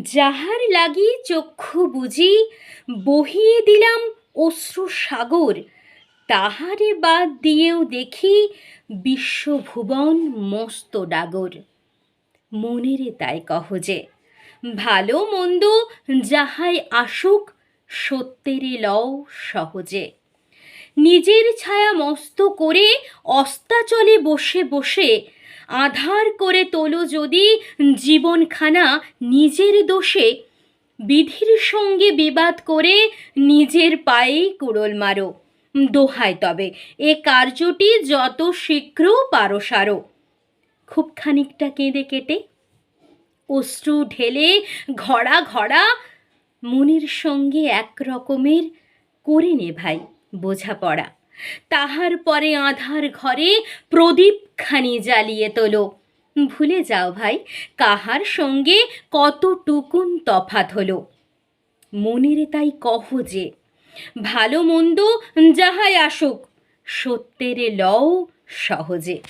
যাহার লাগি চক্ষু বুঝি, বহিয়ে দিলাম অশ্রু সাগর। তাহারে বাদ দিয়েও দেখি বিশ্বভুবন মস্ত ডাগর। মনেরে তাই কহ যে, ভালো মন্দ যাহাই আসুক, সত্যেরে লও সহজে। নিজের ছায়া মস্ত করে অস্তাচলে বসে বসে আধার করে তোলো যদি জীবনখানা নিজের দোষে। বিধির সঙ্গে বিবাদ করে নিজের পায়েই কুড়োল মারো। দোহায় তবে, এ কার্যটি যত শীঘ্র পারো সারো। খুব খানিকটা কেঁদে কেটে অশ্রু ঢেলে ঘড়া ঘড়া মনের সঙ্গে এক রকমের করে নে ভাই বোঝাপড়া। তাহার পরে আধার ঘরে প্রদীপখানি জ্বালিয়ে তোলো। ভুলে যাও ভাই, কাহার সঙ্গে কতটুকুন তফাত হলো। মনের তাই কহ যে, ভালো মন্দ যাহাই আসুক, সত্যের লও সহজে।